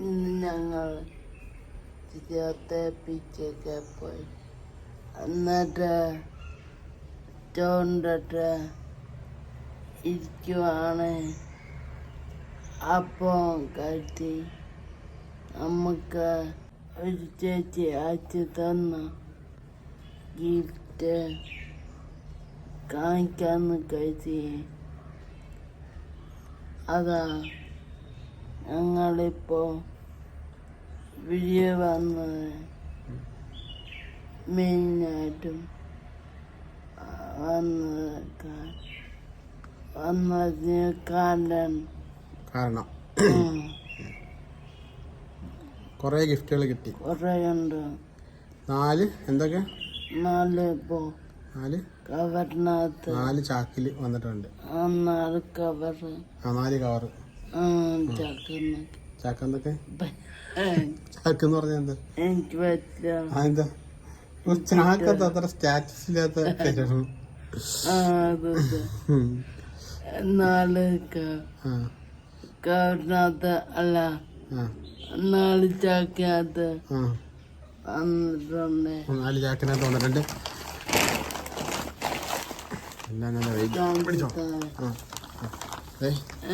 ഇന്ന് ഞങ്ങൾ പിച്ചൊക്കെ പോയി. എന്നിട്ട് ചോണ്ടിട്ട് ഇരിക്കുവാണ്. അപ്പം കരുതി നമുക്ക് ഒരു ചേച്ചി അയച്ചു തന്ന ഗിഫ്റ്റ് കാണിക്കാന്ന് കരുതി. അതാ. ഞങ്ങളിപ്പോ വീഡിയോ വന്നത് മെയിനായിട്ടും വന്നത് വന്നതിന് കാരണം കാരണം. കുറേ ഗിഫ്റ്റുകൾ കിട്ടി. കുറേയുണ്ട് നാല്? എന്തൊക്കെ? നാല് ഇപ്പോ നാല്? കവറിനകത്ത് നാല് ചാക്കിൽ വന്നിട്ടുണ്ട്. നാല് കവർ ആ നാല് കവർ ചാക്ക എന്തൊക്കെ ചാക്ക് എന്ന് പറഞ്ഞ എന്താ? ഒരു ചാക്കത്ത് അത്ര സ്റ്റാറ്റസ് ഇല്ലാത്ത അത് നാല് കവറിനകത്ത് അല്ല നാല് ചാക്കിനകത്ത് നാല് ചാക്കിനകത്ത് വന്നിട്ടുണ്ട്. പിടിച്ചോ?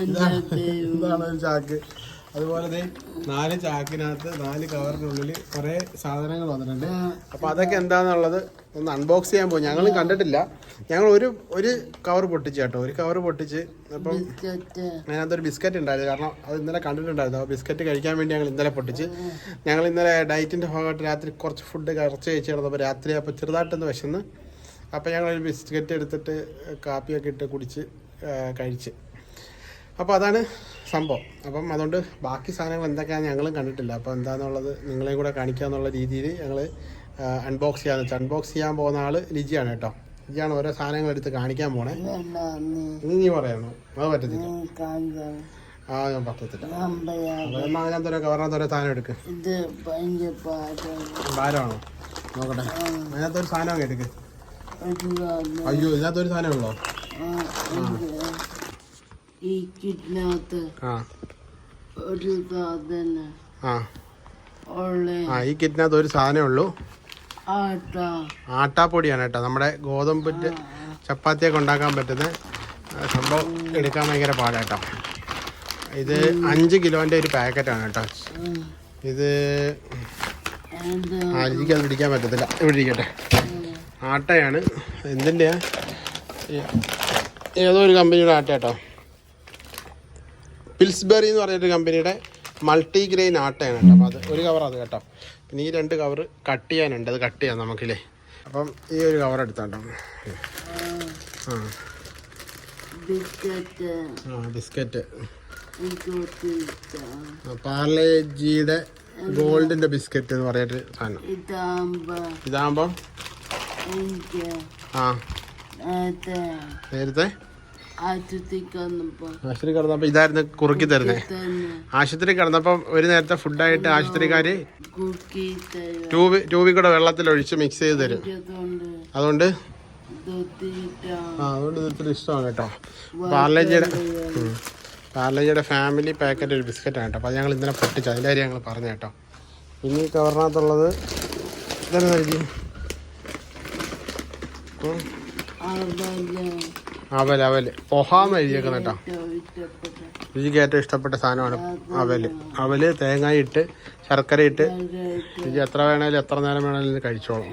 ഇതാണ് ഒരു ചാക്ക്. അതുപോലെ നാല് ചാക്കിനകത്ത് നാല് കവറിനുള്ളിൽ കുറെ സാധനങ്ങൾ വന്നിട്ടുണ്ട്. അപ്പൊ അതൊക്കെ എന്താന്നുള്ളത് ഒന്ന് അൺബോക്സ് ചെയ്യാൻ പോകും ഞങ്ങൾ കണ്ടിട്ടില്ല. ഞങ്ങൾ ഒരു ഒരു കവർ പൊട്ടിച്ച് കേട്ടോ. ഒരു കവർ പൊട്ടിച്ച് അപ്പം അതിനകത്തൊരു ബിസ്ക്കറ്റ് ഉണ്ടായിരുന്നു. കാരണം അത് ഇന്നലെ കണ്ടിട്ടുണ്ടായിരുന്നു. ആ ബിസ്ക്കറ്റ് കഴിക്കാൻ വേണ്ടി ഞങ്ങൾ ഇന്നലെ പൊട്ടിച്ച്. ഞങ്ങൾ ഇന്നലെ ഡയറ്റിന്റെ ഭാഗമായിട്ട് രാത്രി കുറച്ച് ഫുഡ് കുറച്ച് കഴിച്ചിരുന്നു. കിടന്നപ്പോൾ രാത്രി അപ്പോൾ ചെറുതായിട്ടൊന്ന് വിശന്ന് അപ്പോൾ ഞങ്ങൾ ബിസ്ക്കറ്റ് എടുത്തിട്ട് കാപ്പിയൊക്കെ ഇട്ട് കുടിച്ച് കഴിച്ച്. അപ്പോൾ അതാണ് സംഭവം. അപ്പം അതുകൊണ്ട് ബാക്കി സാധനങ്ങൾ എന്തൊക്കെയാണെന്ന് ഞങ്ങളും കണ്ടിട്ടില്ല. അപ്പോൾ എന്താണെന്നുള്ളത് നിങ്ങളെ കൂടെ കാണിക്കുക എന്നുള്ള രീതിയിൽ ഞങ്ങൾ അൺബോക്സ് ചെയ്യാന്ന് വെച്ചാൽ അൺബോക്സ് ചെയ്യാൻ പോകുന്ന ആൾ ലിജിയാണ് കേട്ടോ. ലിജിയാണ് ഓരോ സാധനങ്ങൾ എടുത്ത് കാണിക്കാൻ പോണേ. നീ? ഇനി നീ പറയണോ അത് പറ്റത്തില്ല. ആ ഞാൻ പറ്റത്തില്ല. അതിനകത്ത് ഒരു കവറിനകത്ത് സാധനം എടുക്ക്. ഭാരമാണോ? നോക്കട്ടെ. അതിനകത്തൊരു സാധനം അങ്ങ് എടുക്ക്. അയ്യോ ഇതിനകത്ത് ഒരു സാധനം ഉള്ളോ ഈ കിഡ്നകത്ത് ആ. ഒരു സാധനം ആ. ഈ കിറ്റിനകത്ത് ഒരു സാധനമേ ഉള്ളൂ. ആട്ട. ആട്ടാപ്പൊടിയാണ് കേട്ടോ. നമ്മുടെ ഗോതമ്പ് ചപ്പാത്തിയൊക്കെ ഉണ്ടാക്കാൻ പറ്റുന്ന സംഭവം എടുക്കാൻ ഭയങ്കര പാടാട്ടോ ഇത് അഞ്ച് കിലോന്റെ ഒരു പാക്കറ്റാണ് കേട്ടോ. ഇത് ആ എനിക്കത് പിടിക്കാൻ പറ്റത്തില്ല. ഇവിടെ ഇരിക്കട്ടെ. ആട്ടയാണ്. എന്തിന്റെയാ ഏതോ ഒരു കമ്പനിയുടെ ആട്ട കേട്ടോ പിൽസ്ബെറി എന്ന് പറഞ്ഞൊരു കമ്പനിയുടെ മൾട്ടി ഗ്രെയിൻ ആട്ടയാണ് കേട്ടോ. അപ്പോൾ അത് ഒരു കവർ അത് കേട്ടോ. പിന്നെ ഈ രണ്ട് കവർ കട്ട് ചെയ്യാനുണ്ട്. അത് കട്ട് ചെയ്യാം നമുക്കില്ലേ? അപ്പം ഈ ഒരു കവർ എടുത്താട്ടോ ആ. ബിസ്ക്കറ്റ്. പാർലേജിയുടെ ഗോൾഡിന്റെ ബിസ്ക്കറ്റ് എന്ന് പറഞ്ഞിട്ട് സാധനം. ഇതാകുമ്പോ ഇതാകുമ്പം എനിക്ക് ആ. നേരത്തെ? ആശുപത്രി കടന്നപ്പോ. ഇതായിരുന്നു കുറുക്കി തരുന്നേ. ആശുപത്രി കടന്നപ്പോ ഒരു നേരത്തെ ഫുഡായിട്ട് തരും ട്യൂബ് ട്യൂബിൽ കൂടെ വെള്ളത്തിൽ ഒഴിച്ച് മിക്സ് ചെയ്ത് തരും. അതുകൊണ്ട് അതുകൊണ്ട്? ഇത് ഇഷ്ടമാണ് ആ അതുകൊണ്ട് ഇത് ഇഷ്ടമാണ് കേട്ടോ. പാർലേജിയുടെ. പാർലേജിയുടെ ഫാമിലി പാക്കറ്റ് ഒരു ബിസ്ക്കറ്റാണ് കേട്ടോ. അപ്പോൾ അത് ഞങ്ങൾ ഇന്നലെ പൊട്ടിച്ചു അതിന്റെ കാര്യം ഞങ്ങൾ പറഞ്ഞു കേട്ടോ. ഇനി ഈ കവറിനകത്തുള്ളത് ഇതെന്നായിരിക്കും? അവൽ അവൽ പൊഹാന്ന് എഴുതിയേക്കുന്നത് കേട്ടോ രുചിക്ക് ഏറ്റവും ഇഷ്ടപ്പെട്ട സാധനമാണ് അവൽ. അവൽ തേങ്ങ ഇട്ട് ശർക്കര ഇട്ട് രുചി എത്ര വേണേലും എത്ര നേരം വേണേലും കഴിച്ചോളൂ.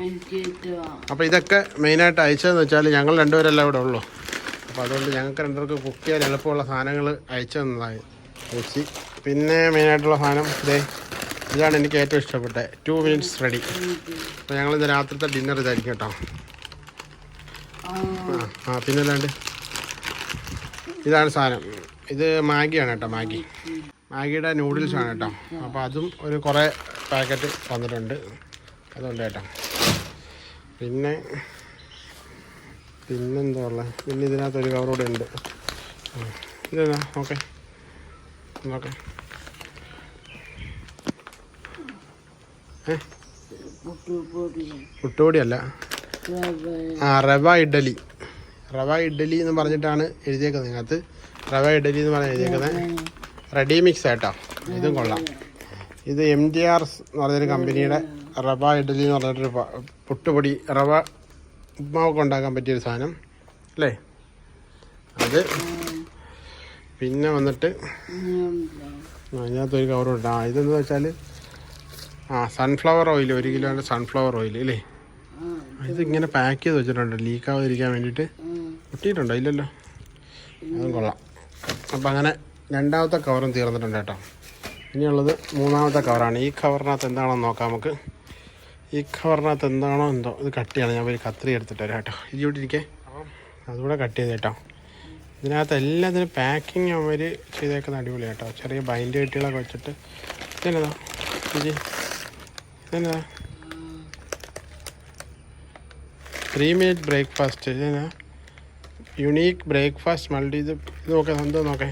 അപ്പോൾ ഇതൊക്കെ മെയിനായിട്ട് അയച്ചതെന്ന് വെച്ചാൽ ഞങ്ങൾ രണ്ടുപേരല്ല ഇവിടെ ഉള്ളൂ. അപ്പോൾ അതുകൊണ്ട് ഞങ്ങൾക്ക് രണ്ടുപേർക്ക് കുക്ക് ചെയ്യാൻ എളുപ്പമുള്ള സാധനങ്ങൾ അയച്ചു തന്നതായി. രുചി പിന്നെ മെയിനായിട്ടുള്ള സാധനം ഇതേ ഇതാണ് എനിക്ക് ഏറ്റവും ഇഷ്ടപ്പെട്ടത് ടു മിനിറ്റ്സ് റെഡി അപ്പോൾ ഞങ്ങൾ ഇന്ന് രാത്രിത്തെ ഡിന്നർ ഇതായിരിക്കും കേട്ടോ ആ പിന്നെ അല്ലാണ്ട് ഇതാണ് സാധനം. ഇത് മാഗിയാണ് കേട്ടോ മാഗി. മാഗിയുടെ നൂഡിൽസ് ആണ് കേട്ടോ. അപ്പോൾ അതും ഒരു കുറേ പാക്കറ്റ് വന്നിട്ടുണ്ട് അതുണ്ട് കേട്ടോ. പിന്നെ പിന്നെന്താ ഉള്ളത്? പിന്നെ ഇതിനകത്ത് ഒരു കവർ കൂടെ ഉണ്ട്. ഇതാ ഓക്കെ ഓക്കെ ഏ? പുട്ടുപൊടി പുട്ടുപൊടിയല്ല ആ റവ ഇഡലി. റവ ഇഡലി എന്ന് പറഞ്ഞിട്ടാണ് എഴുതിയേക്കുന്നത്. ഇതിനകത്ത് റവ ഇഡലി എന്ന് പറഞ്ഞാൽ എഴുതിയേക്കുന്നത്. റെഡി മിക്സ് ആട്ടോ ഇതും കൊള്ളാം. ഇത് എം ജി ആർ എന്ന് പറഞ്ഞൊരു കമ്പനിയുടെ റവ ഇഡലി എന്ന് പറഞ്ഞിട്ടൊരു പുട്ടുപൊടി റവ ഉപ്മാവൊക്കെ ഉണ്ടാക്കാൻ പറ്റിയൊരു സാധനം. അല്ലേ? അത് പിന്നെ വന്നിട്ട് അതിനകത്തൊരു കവറുണ്ട് ആ ഇതെന്ന് വെച്ചാൽ ആ സൺഫ്ലവർ ഓയിൽ ഒരു കിലോന്റെ സൺഫ്ലവർ ഓയിൽ അല്ലേ ഇത് ഇങ്ങനെ പാക്ക് ചെയ്ത് വെച്ചിട്ടുണ്ട്. ലീക്ക് ആവാതിരിക്കാൻ വേണ്ടിയിട്ട്. ഒട്ടിയിട്ടുണ്ടോ ഇല്ലല്ലോ. അതും കൊള്ളാം. അപ്പം അങ്ങനെ രണ്ടാമത്തെ കവറും തീർന്നിട്ടുണ്ട് കേട്ടോ. ഇനിയുള്ളത് മൂന്നാമത്തെ കവറാണ് ഈ കവറിനകത്ത് എന്താണെന്ന് നോക്കാം നമുക്ക്. ഈ കവറിനകത്ത് എന്താണോ എന്തോ. ഇത് കട്ടിയാണ് ഞാൻ ഒരു കത്രി എടുത്തിട്ട് വരാം കേട്ടോ. ഇത് ഇവിടെ ഇരിക്കേ. അതുകൂടെ കട്ട് ചെയ്ത് കേട്ടോ. ഇതിനകത്ത് എല്ലാത്തിനും പാക്കിങ് അവർ ചെയ്തേക്കുന്ന അടിപൊളി കേട്ടോ. ചെറിയ ബൈൻഡ് കെട്ടികളൊക്കെ വെച്ചിട്ട്. ഇതെന്നതാ ഇത് ഇതെന്നതാ three minute breakfast unique breakfast multi ഇത് ഇത് നോക്കാം എന്തോ നോക്കേ.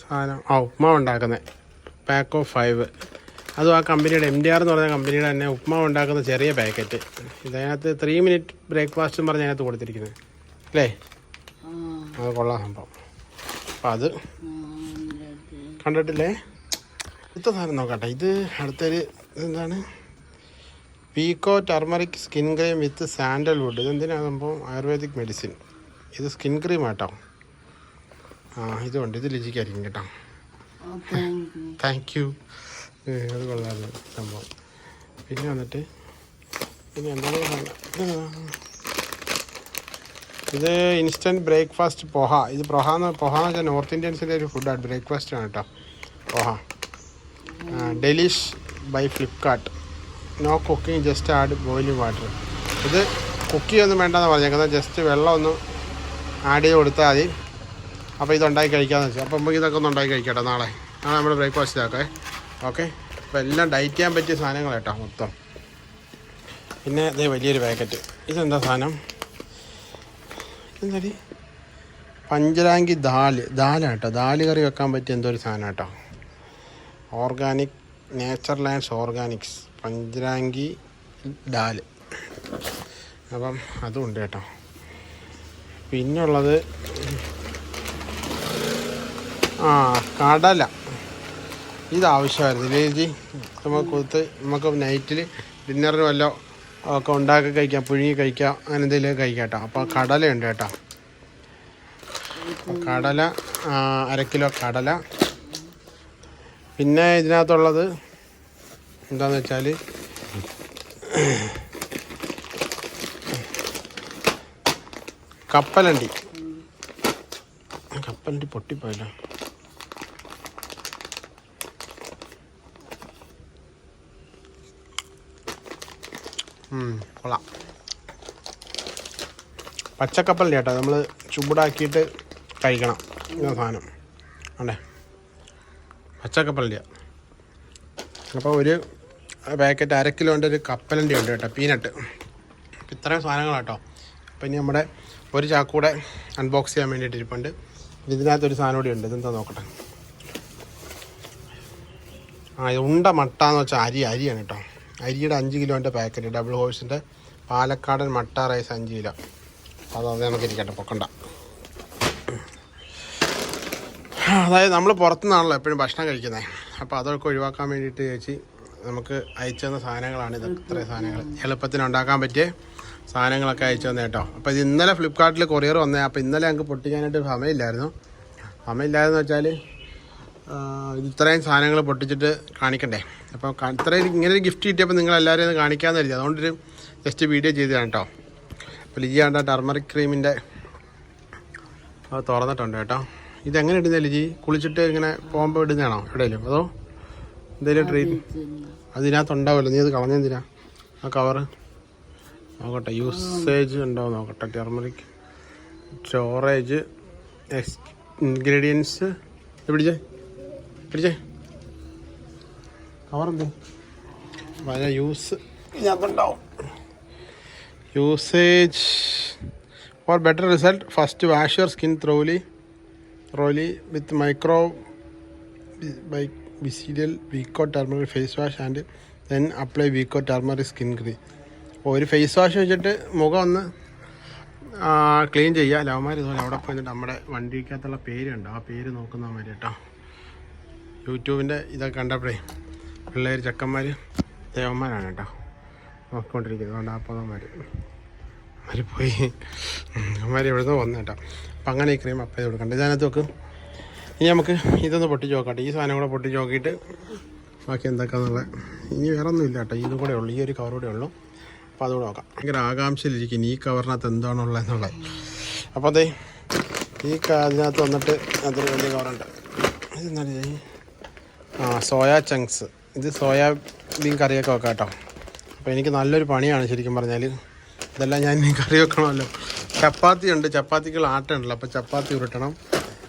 സാധനം. ആ ഉപ്മാവ് ഉണ്ടാക്കുന്നത് പാക്ക് ഓഫ് ഫൈവ് അതും ആ കമ്പനിയുടെ എം ഡി ആർ എന്ന് പറഞ്ഞ കമ്പനിയുടെ തന്നെ ഉപ്മാവ് ഉണ്ടാക്കുന്ന ചെറിയ പാക്കറ്റ് ഇതിനകത്ത് ത്രീ മിനിറ്റ് ബ്രേക്ക്ഫാസ്റ്റ് എന്ന് പറഞ്ഞ് അതിനകത്ത് കൊടുത്തിരിക്കുന്നത് അല്ലേ? അത് കൊള്ളാം സംഭവം. അപ്പം അത് കണ്ടിട്ടില്ലേ? അടുത്ത സാധനം നോക്കട്ടെ. ഇത് അടുത്തൊരു എന്താണ് Vicco turmeric skin cream with sandalwood. ഇതെന്തിനാണ് സംഭവം? Ayurvedic medicine. ഇത് സ്കിൻ ക്രീം ആട്ടോ. ആ ഇതുണ്ട്. ഇത് ലിജിക്കായിരിക്കും കേട്ടോ. താങ്ക് യു അത് കൊള്ളാമല്ലോ സംഭവം. പിന്നെ വന്നിട്ട് പിന്നെ എന്താണ്? ഇത് ഇൻസ്റ്റന്റ് ബ്രേക്ക്ഫാസ്റ്റ് പൊഹ. ഇത് പൊഹ എന്ന് പൊഹ എന്ന് വെച്ചാൽ നോർത്ത് ഇന്ത്യൻസിന്റെ ഒരു ഫുഡാണ് ബ്രേക്ക്ഫാസ്റ്റ് ആണ് കേട്ടോ. Poha. Delish by Flipkart no cooking just add boiling water ഇത് കുക്ക് ചെയ്യൊന്നും വേണ്ടെന്ന് പറഞ്ഞേക്കുന്നത് ജസ്റ്റ് വെള്ളം ഒന്ന് ആഡ് ചെയ്ത് കൊടുത്താൽ മതി. അപ്പോൾ ഇത് ഉണ്ടാക്കി കഴിക്കാമെന്ന് വെച്ചാൽ അപ്പോൾ നമുക്ക് ഇതൊക്കെ ഒന്ന് ഉണ്ടാക്കി കഴിക്കട്ടെ നാളെ. നാളെ നമ്മൾ ബ്രേക്ക്ഫാസ്റ്റ് ഇതാക്കേ. ഓക്കെ അപ്പോൾ എല്ലാം ഡൈറ്റ് ചെയ്യാൻ പറ്റിയ സാധനങ്ങൾ കേട്ടോ മൊത്തം. പിന്നെ ഇതേ വലിയൊരു പാക്കറ്റ് ഇതെന്താ സാധനം? എന്താടി പഞ്ചരാങ്കി ദാൽ. ദാലാണ് കേട്ടോ. ദാൽ കറി വെക്കാൻ പറ്റിയ എന്തോ ഒരു സാധനം കേട്ടോ. Organic nature lands organics Panchrangi dal. അപ്പം അതും ഉണ്ട് കേട്ടോ. പിന്നുള്ളത് ആ കടല. ഇതാവശ്യമായിരുന്നു. ഇല്ലേ ചേച്ചി നമുക്ക് കൊടുത്ത് നമുക്ക് നൈറ്റിൽ ഡിന്നറിന് വല്ല ഒക്കെ ഉണ്ടാക്കി കഴിക്കാം പുഴുങ്ങി കഴിക്കാം അങ്ങനെ എന്തെങ്കിലും കഴിക്കാം കേട്ടോ. അപ്പോൾ കടലയുണ്ട് കേട്ടോ. കടല അരക്കിലോ അര കിലോ കടല. പിന്നെ ഇതിനകത്തുള്ളത് എന്താന്ന് വെച്ചാൽ കപ്പലണ്ടി. കപ്പലണ്ടി പൊട്ടിപ്പോയല്ലോ. കൊള്ളാം. പച്ചക്കപ്പലണ്ടി കേട്ടോ. നമ്മൾ ചൂടാക്കിയിട്ട് കഴിക്കണം ഇന്ന സാധനം. അല്ലേ പച്ചക്കപ്പലണ്ടിയാണ് അപ്പോൾ ഒരു പാക്കറ്റ് അര കിലോന്റെ ഒരു കപ്പലന്റെ ഉണ്ട് കേട്ടോ പീനട്ട് ഇത്രയും സാധനങ്ങളാണ് കേട്ടോ അപ്പം ഇനി നമ്മുടെ ഒരു ചാക്കൂടെ അൺബോക്സ് ചെയ്യാൻ വേണ്ടിയിട്ട് ഇരിപ്പുണ്ട്. ഇതിനകത്തൊരു സാധനം കൂടി ഉണ്ട് ഇതെന്താ നോക്കട്ടെ. ആ ഉണ്ട മട്ട എന്ന് വെച്ചാൽ അരി അരിയാണ് കേട്ടോ. അരിയുടെ അഞ്ച് കിലോന്റെ പാക്കറ്റ് ഡബിൾ ഹോഴ്സിന്റെ പാലക്കാടൻ മട്ട റൈസ് അഞ്ച് കിലോ. അപ്പോൾ അത് നമുക്ക് ഇരിക്കട്ടെ പൊക്കണ്ട. അതായത് നമ്മൾ പുറത്തുനിന്നാണല്ലോ എപ്പോഴും ഭക്ഷണം കഴിക്കുന്നത് അപ്പോൾ അതൊക്കെ ഒഴിവാക്കാൻ വേണ്ടിയിട്ട് ചേച്ചി നമുക്ക് അയച്ചു തന്ന സാധനങ്ങളാണ് ഇത് ഇത്രയും സാധനങ്ങൾ. എളുപ്പത്തിന് ഉണ്ടാക്കാൻ പറ്റിയ സാധനങ്ങളൊക്കെ അയച്ചു തന്നെ കേട്ടോ. അപ്പോൾ ഇത് ഇന്നലെ ഫ്ലിപ്കാർട്ടിൽ കൊറിയർ വന്നേ. അപ്പോൾ ഇന്നലെ ഞങ്ങൾക്ക് പൊട്ടിക്കാനായിട്ട് സമയമില്ലായിരുന്നു. സമയമില്ലായെന്ന് വെച്ചാൽ ഇത് ഇത്രയും സാധനങ്ങൾ പൊട്ടിച്ചിട്ട് കാണിക്കണ്ടേ? അപ്പോൾ ഇത്രയും ഇങ്ങനെ ഒരു ഗിഫ്റ്റ് കിട്ടിയപ്പോൾ നിങ്ങൾ എല്ലാവരെയും ഒന്ന് കാണിക്കാമെന്ന് കരുതി. അതുകൊണ്ടൊരു ജസ്റ്റ് വീഡിയോ ചെയ്തതാണ് കേട്ടോ. അപ്പോൾ ലിജി കണ്ട ടർമറിക് ക്രീമിന്റെ അത് തുറന്നിട്ടുണ്ട് കേട്ടോ. ഇതെങ്ങനെ ഇടുന്ന ലിജി? കുളിച്ചിട്ട് ഇങ്ങനെ പോകുമ്പോൾ ഇടുന്നതാണോ? എവിടെയെങ്കിലും അതോ എന്തെങ്കിലും ട്രീറ്റ് അതിനകത്ത് ഉണ്ടാവില്ല നീ അത് കളഞ്ഞെന്തിനാ ആ കവറ് നോക്കട്ടെ. യൂസേജ് ഉണ്ടോ നോക്കട്ടെ. ടെർമറിക് സ്റ്റോറേജ് എക്സ് ഇൻഗ്രീഡിയൻസ് പിടിച്ചേ. പിടിച്ചേ. കവർ വല use ഇതിനകത്തുണ്ടാവും. Usage for better result first wash your skin thoroughly thoroughly with micro by visceral Vicco turmeric face wash and then apply Vicco turmeric skin cream ഒരു face wash വെച്ചിട്ട് മുഖം ഒന്ന് clean ചെയ്യുക. ലവന്മാർ ഇതുപോലെ അവിടെ പോയിട്ട് നമ്മുടെ വണ്ടിക്കകത്തുള്ള പേരുണ്ട് ആ പേര് നോക്കുന്ന മാതിരി കേട്ടോ. യൂട്യൂബിന്റെ ഇതൊക്കെ കണ്ടപ്പോഴേ പിള്ളേർ ചെക്കന്മാർ ദേവന്മാരാണ് കേട്ടോ. നോക്കിക്കൊണ്ടിരിക്കുന്നത്. അതുകൊണ്ട് ആ പോകുന്നവന്മാർ അവർ പോയി. അവന്മാർ എവിടുന്ന് വന്നു കേട്ടോ. അപ്പം അങ്ങനെ ഈ ക്രീം അപ്ലൈ കൊടുക്കണ്ട. ഇതിനകത്ത് വെക്ക് ഇനി നമുക്ക് ഇതൊന്ന് പൊട്ടിച്ച് നോക്കട്ടെ. ഈ സാധനം കൂടെ പൊട്ടിച്ച് നോക്കിയിട്ട് ബാക്കി എന്തൊക്കെയാണെന്നുള്ള ഇനി വേറെ ഒന്നും ഇല്ല കേട്ടോ. ഇതും കൂടെ ഉള്ളൂ. ഈ ഒരു കവർ കൂടെ ഉള്ളൂ. അപ്പോൾ അതുകൂടെ നോക്കാം. ഭയങ്കര ആകാംക്ഷയിലിരിക്കും ഈ കവറിനകത്ത് എന്താണുള്ളത് എന്നുള്ളത്. അപ്പോൾ അതെ ഈ അതിനകത്ത് വന്നിട്ട് അതൊരു വലിയ കവറുണ്ട് ഇതെന്താണ് ഇത്? ആ സോയാ ചങ്ക്സ് ഇത് സോയാബീൻ കറിയൊക്കെ വെക്കാം കേട്ടോ. അപ്പോൾ എനിക്ക് നല്ലൊരു പണിയാണ് ശരിക്കും പറഞ്ഞാൽ ഇതെല്ലാം ഞാൻ കറി വെക്കണമല്ലോ. ചപ്പാത്തി ഉണ്ട്. ചപ്പാത്തിക്കുള്ള ആട്ടുണ്ടല്ലോ അപ്പോൾ ചപ്പാത്തി ഉരുട്ടണം.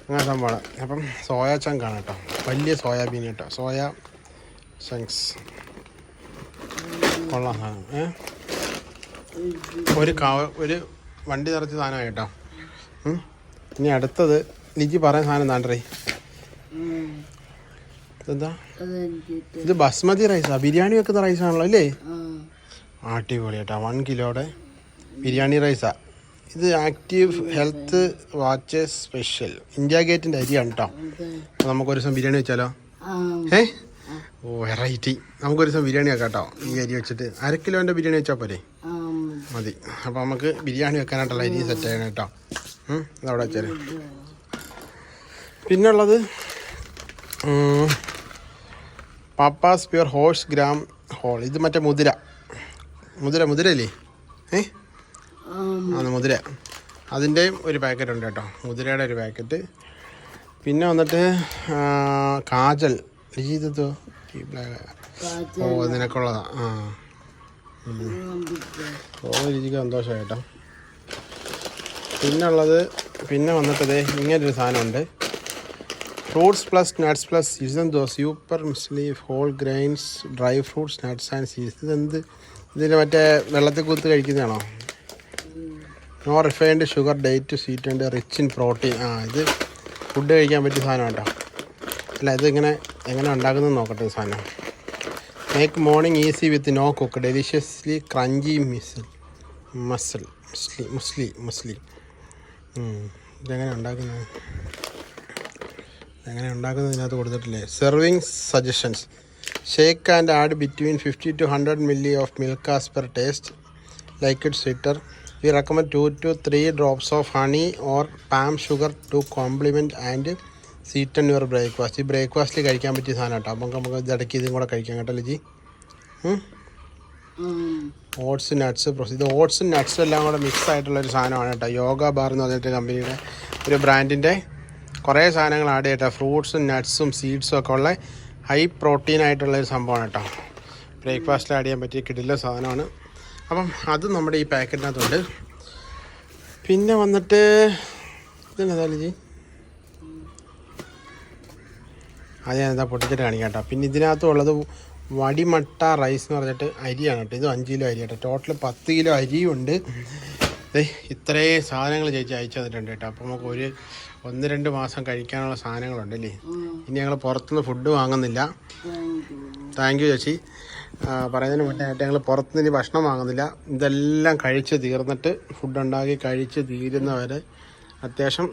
അങ്ങനെ സംഭവമാണ്. അപ്പം സോയ ചങ്കാണ് കേട്ടോ. വലിയ സോയാബീൻ കേട്ടോ. Soya chunks. കൊള്ളാം സാധനം. ഏ? ഒരു കാ ഒരു വണ്ടി നിറച്ച സാധനമായി കേട്ടോ. ഇനി അടുത്തത് ലിജി പറയുന്ന സാധനം താണ്ടേ എന്താ ഇത് ബസ്മതി റൈസാ. ബിരിയാണി വെക്കുന്ന റൈസാണല്ലോ അല്ലേ? അടിപൊളി കേട്ടോ. വൺ കിലോയുടെ ബിരിയാണി റൈസാ. ഇത് active health watch special. India ഗേറ്റിന്റെ അരിയാണ് കേട്ടോ നമുക്ക് ഒരു നമുക്കൊരു ദിവസം ബിരിയാണി വെച്ചാലോ? ഏ? ഓ വെറൈറ്റി. നമുക്കൊരു ദിവസം ബിരിയാണി വെക്കാം കേട്ടോ ഈ അരി വെച്ചിട്ട്. അര കിലോന്റെ ബിരിയാണി വെച്ചാൽ പോരെ? മതി. അപ്പോൾ നമുക്ക് ബിരിയാണി വെക്കാനായിട്ടുള്ള അരി സെറ്റ് ചെയ്യണം കേട്ടോ അതവിടെ വെച്ചാൽ പിന്നുള്ളത് Pappas pure horse gram whole ഇത് മറ്റേ മുതിര. മുതിര മുതിരല്ലേ ഏ? ആ ആണ് മുതിര. അതിന്റെയും ഒരു പാക്കറ്റ് ഉണ്ട് കേട്ടോ. മുതിരയുടെ ഒരു പാക്കറ്റ് പിന്നെ വന്നിട്ട് കാജൽ? ഈ ഓ നിനക്കുള്ളതാ. ആ. ഓ രുചിക്ക് സന്തോഷമായി കേട്ടോ. പിന്നുള്ളത് പിന്നെ വന്നിട്ട് ദേ ഇങ്ങനൊരു സാധനമുണ്ട്. ഫ്രൂട്ട്സ് പ്ലസ് നട്ട്സ് പ്ലസ് ഇതെന്തോ? Super muesli whole grains dry fruits nuts and seeds. ഇതെന്ത്? ഇതിന് മറ്റേ വെള്ളത്തിൽ കുത്ത് കഴിക്കുന്നതാണോ? No refined sugar date sweet and rich in protein ആ ഇത് ഫുഡ് കഴിക്കാൻ പറ്റിയ സാധനം കേട്ടോ. അല്ല ഇതിങ്ങനെ എങ്ങനെ ഉണ്ടാക്കുന്നത് നോക്കട്ടെ സാധനം. Make morning easy with no cook deliciously crunchy muesli muscle muesli muesli muesli. ഇതെങ്ങനെ ഉണ്ടാക്കുന്നത്? എങ്ങനെ ഉണ്ടാക്കുന്നത് ഇതിനകത്ത് കൊടുത്തിട്ടില്ലേ? Serving suggestions shake and add between fifty to hundred milli of milk as per taste like it sweeter we recommend two to three drops of honey or palm sugar to complement and sweeten your breakfast ഈ ബ്രേക്ക്ഫാസ്റ്റിൽ കഴിക്കാൻ പറ്റിയ സാധനം കേട്ടോ. അപ്പം നമുക്ക് ഇടയ്ക്ക് ഇതും കൂടെ കഴിക്കാം കേട്ടോ ലിജി. ഓട്സ് നട്ട്സ് ഇത് ഓട്സും നട്ട്സും എല്ലാം കൂടെ മിക്സ് ആയിട്ടുള്ള ഒരു സാധനമാണ് കേട്ടോ. യോഗ ബാർ എന്ന് പറഞ്ഞിട്ട് കമ്പനിയുടെ ഒരു ബ്രാൻഡിന്റെ കുറേ സാധനങ്ങൾ ആഡ് ചെയ്യട്ടോ ഫ്രൂട്ട്സും നട്ട്സും സീഡ്സും ഒക്കെ ഉള്ള ഹൈ പ്രോട്ടീൻ ആയിട്ടുള്ള ഒരു സംഭവമാണ് കേട്ടോ. ബ്രേക്ക്ഫാസ്റ്റിൽ ആഡ് ചെയ്യാൻ പറ്റിയ കിടില സാധനമാണ്. അപ്പം അത് നമ്മുടെ ഈ പാക്കറ്റിനകത്തുണ്ട്. പിന്നെ വന്നിട്ട് ഇതെന്താ ജി അത് ഞാൻ എന്താ പൊട്ടിച്ചിട്ട് കാണിക്കാം കേട്ടോ. പിന്നെ ഇതിനകത്തും ഉള്ളത് വടിമട്ട റൈസ് എന്ന് പറഞ്ഞിട്ട് അരിയാണ് കേട്ടോ. ഇത് അഞ്ച് കിലോ അരി കേട്ടോ. ടോട്ടൽ പത്ത് കിലോ അരിയുണ്ട്. ഇത്രയും സാധനങ്ങൾ ചേച്ചി അയച്ചു തന്നിട്ടുണ്ട് കേട്ടോ. അപ്പോൾ നമുക്ക് ഒരു ഒന്ന് രണ്ട് മാസം കഴിക്കാനുള്ള സാധനങ്ങളുണ്ട് അല്ലേ? ഇനി ഞങ്ങൾ പുറത്തുനിന്ന് ഫുഡ് വാങ്ങുന്നില്ല. താങ്ക് യു ചേച്ചി. പറയുന്നതിന് മുന്നേ ആയിട്ട് ഞങ്ങൾ പുറത്തുനിന്ന് ഇനി ഭക്ഷണം വാങ്ങുന്നില്ല. ഇതെല്ലാം കഴിച്ച് തീർന്നിട്ട് ഫുഡ് ഉണ്ടാക്കി കഴിച്ച് തീരുന്നവരെ അത്യാവശ്യം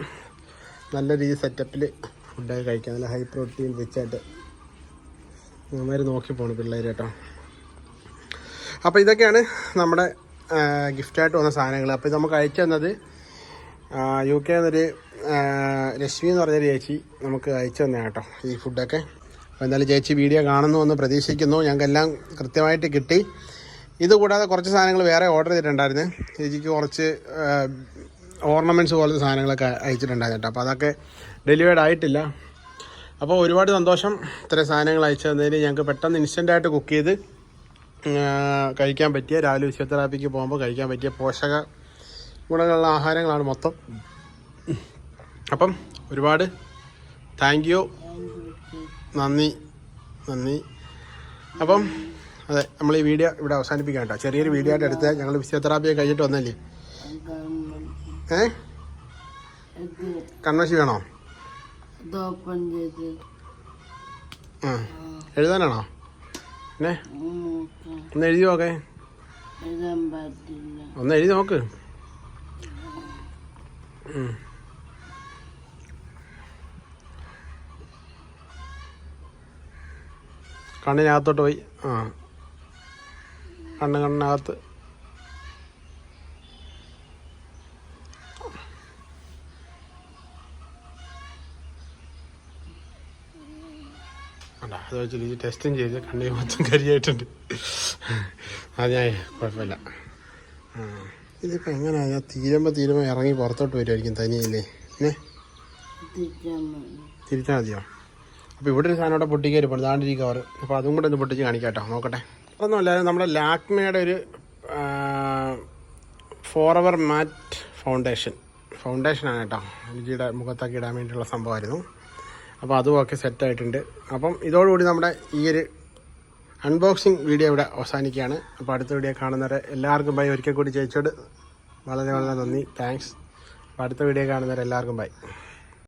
നല്ല രീതി സെറ്റപ്പിൽ ഫുഡൊക്കെ കഴിക്കാം. നല്ല ഹൈ പ്രോട്ടീൻ വെച്ചായിട്ട് നന്നായി നോക്കി പോണു പിള്ളേർ കേട്ടോ. അപ്പോൾ ഇതൊക്കെയാണ് നമ്മുടെ ഗിഫ്റ്റായിട്ട് വന്ന സാധനങ്ങൾ അപ്പോൾ ഇത് നമുക്ക് അയച്ചു തന്നത് യു കെ എന്നൊരു രശ്മി എന്ന് പറഞ്ഞൊരു ചേച്ചി നമുക്ക് അയച്ചു തന്നെ കേട്ടോ ഈ ഫുഡൊക്കെ അപ്പോൾ എന്തായാലും ചേച്ചി വീഡിയോ കാണുന്നു എന്ന് പ്രതീക്ഷിക്കുന്നു. ഞങ്ങൾക്കെല്ലാം കൃത്യമായിട്ട് കിട്ടി. ഇത് കൂടാതെ കുറച്ച് സാധനങ്ങൾ വേറെ ഓർഡർ ചെയ്തിട്ടുണ്ടായിരുന്നു. ചേച്ചിക്ക് കുറച്ച് ഓർണമെന്റ്സ് പോലത്തെ സാധനങ്ങളൊക്കെ അയച്ചിട്ടുണ്ടായിരുന്നു കേട്ടോ. അപ്പോൾ അതൊക്കെ ഡെലിവേർഡ് ആയിട്ടില്ല. അപ്പോൾ ഒരുപാട് സന്തോഷം ഇത്രയും സാധനങ്ങൾ അയച്ചു തന്നതിന് ഞങ്ങൾക്ക് പെട്ടെന്ന് ഇൻസ്റ്റന്റായിട്ട് കുക്ക് ചെയ്ത് കഴിക്കാൻ പറ്റിയ രാവിലെ ഫിസിയോതെറാപ്പിക്ക് പോകുമ്പോൾ കഴിക്കാൻ പറ്റിയ പോഷക ഗുണങ്ങളുള്ള ആഹാരങ്ങളാണ് മൊത്തം. അപ്പം ഒരുപാട് താങ്ക് യു നന്ദി. നന്ദി. അപ്പം അതെ നമ്മൾ ഈ വീഡിയോ ഇവിടെ അവസാനിപ്പിക്കാം കേട്ടോ. ചെറിയൊരു വീഡിയോ ആയിട്ട് എടുത്ത്. ഞങ്ങൾ ഫിസിയോതെറാപ്പി കഴിഞ്ഞിട്ട് വന്നല്ലേ? ഏ? കൺവശി വേണോ? ആ. എഴുതാനാണോ? പിന്നെ? ഒന്ന് എഴുതി നോക്കേ. ഒന്ന് എഴുതി നോക്ക്. കണ്ണിനകത്തോട്ട് പോയി. ആ. കണ്ണ് കണ്ണിനകത്ത്. അല്ല അത് വെച്ചിട്ട് ഈ ടെസ്റ്റും ചെയ്ത് കണ്ണിൽ മൊത്തം കരിയായിട്ടുണ്ട്. അത് ഞാൻ കുഴപ്പമില്ല. ആ. ഇതിപ്പോൾ എങ്ങനെയാണ് ഞാൻ തീരുമ്പോൾ തീരുമ്പോൾ ഇറങ്ങി പുറത്തോട്ട് വരുമായിരിക്കും തനിയല്ലേ ഏ തിരിച്ചാൽ മതിയോ? അപ്പോൾ ഇവിടെ ഒരു സാധനം ഇവിടെ പൊട്ടിക്കാൻ പോകണം ദാണ്ട് അപ്പോൾ അതും കൂടെ ഒന്ന് പൊട്ടിച്ച് കാണിക്കാട്ടോ. നോക്കട്ടെ. അതൊന്നുമല്ല നമ്മുടെ ലാക്മയുടെ ഒരു ഫോർ അവർ മാറ്റ് ഫൗണ്ടേഷൻ ഫൗണ്ടേഷനാണ് കേട്ടോ. എനിക്കിടെ മുഖത്തൊക്കെ ഇടാൻ വേണ്ടിയിട്ടുള്ള സംഭവമായിരുന്നു. അപ്പോൾ അതും ഒക്കെ സെറ്റായിട്ടുണ്ട് അപ്പം ഇതോടുകൂടി നമ്മുടെ ഈ ഒരു അൺബോക്സിങ് വീഡിയോ ഇവിടെ അവസാനിക്കുകയാണ്. അപ്പോൾ അടുത്ത വീഡിയോ കാണുന്നവരെ എല്ലാവർക്കും ബൈ ഒരിക്കൽ കൂടി ചേച്ചിയോട് വളരെ വളരെ നന്ദി. താങ്ക്സ് അപ്പോൾ അടുത്ത വീഡിയോ കാണുന്നവരെ എല്ലാവർക്കും ബൈ